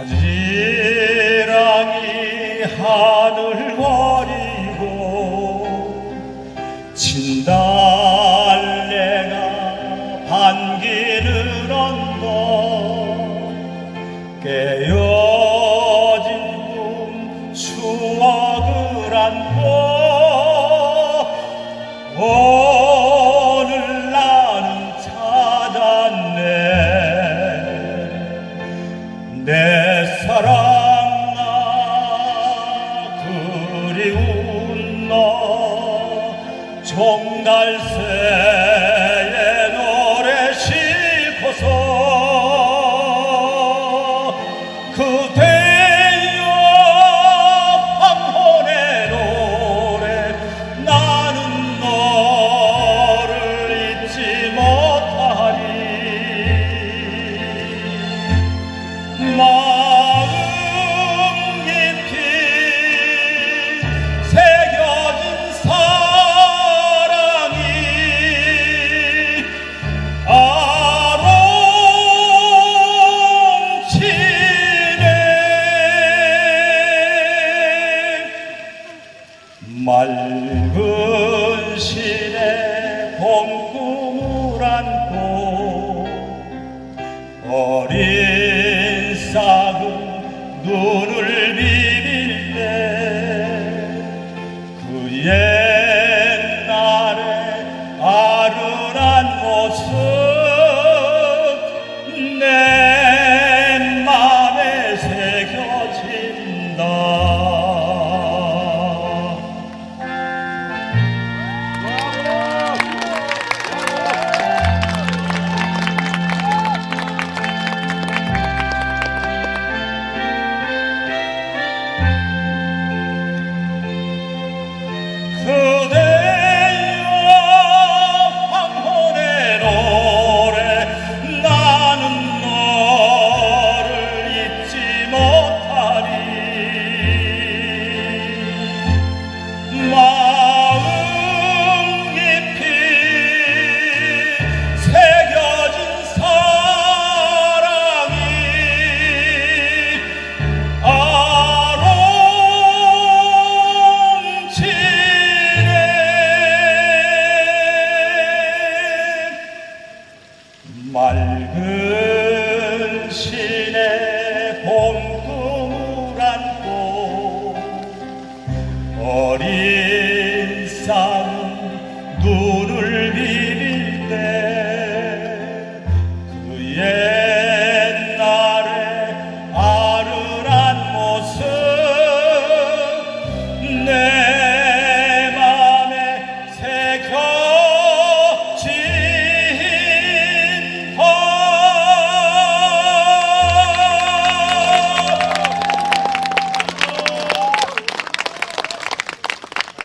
아지랑이 하늘 거리고 진달래가 반기를 얹어 깨어진 꿈 추억을 안고 종달새 봄꿈을 안고 어린 싹은 눈을 비빌 때그 옛날의 그 맑은 신의 봄꿈을 안고 어린 쌍 눈을 비